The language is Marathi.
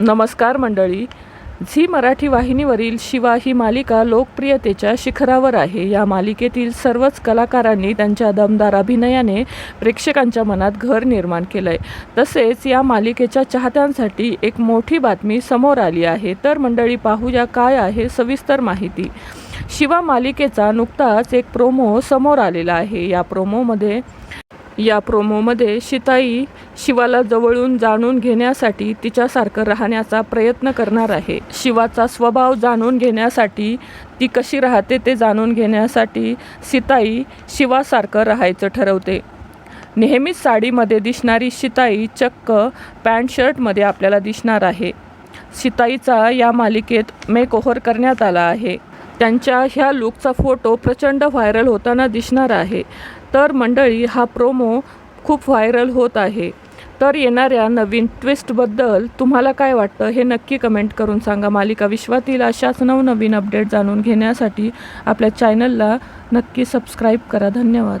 नमस्कार मंडळी. झी मराठी वाहिनीवरील शिवा ही मालिका लोकप्रियतेच्या शिखरावर आहे. या मालिकेतील सर्वच कलाकारांनी त्यांच्या दमदार अभिनयाने प्रेक्षकांच्या मनात घर निर्माण केलं आहे तसेच या मालिकेच्या चाहत्यांसाठी एक मोठी बातमी समोर आली आहे. तर मंडळी पाहूया काय आहे सविस्तर माहिती. शिवा मालिकेचा नुकताच एक प्रोमो समोर आलेला आहे. या प्रोमोमध्ये या प्रोमोमध्ये शिताई शिवाला जवळून जाणून घेण्यासाठी तिच्यासारखं राहण्याचा प्रयत्न करणार आहे. शिवाचा स्वभाव जाणून घेण्यासाठी ती कशी राहते ते जाणून घेण्यासाठी सिताई शिवासारखं राहायचं ठरवते. नेहमीच साडीमध्ये दिसणारी शिताई चक्क पॅन्ट शर्टमध्ये आपल्याला दिसणार आहे. शिताईचा या मालिकेत मेकओव्हर करण्यात आला आहे. त्यांच्या ह्या लुकचा फोटो प्रचंड व्हायरल होताना दिसणार आहे. तर मंडळी हा प्रोमो खूप व्हायरल होत आहे. तर येणाऱ्या नवीन ट्विस्टबद्दल तुम्हाला काय वाटतं हे नक्की कमेंट करून सांगा. मालिका विश्वातील अशाच नवनवीन अपडेट जाणून घेण्यासाठी आपल्या चॅनलला नक्की सबस्क्राईब करा. धन्यवाद.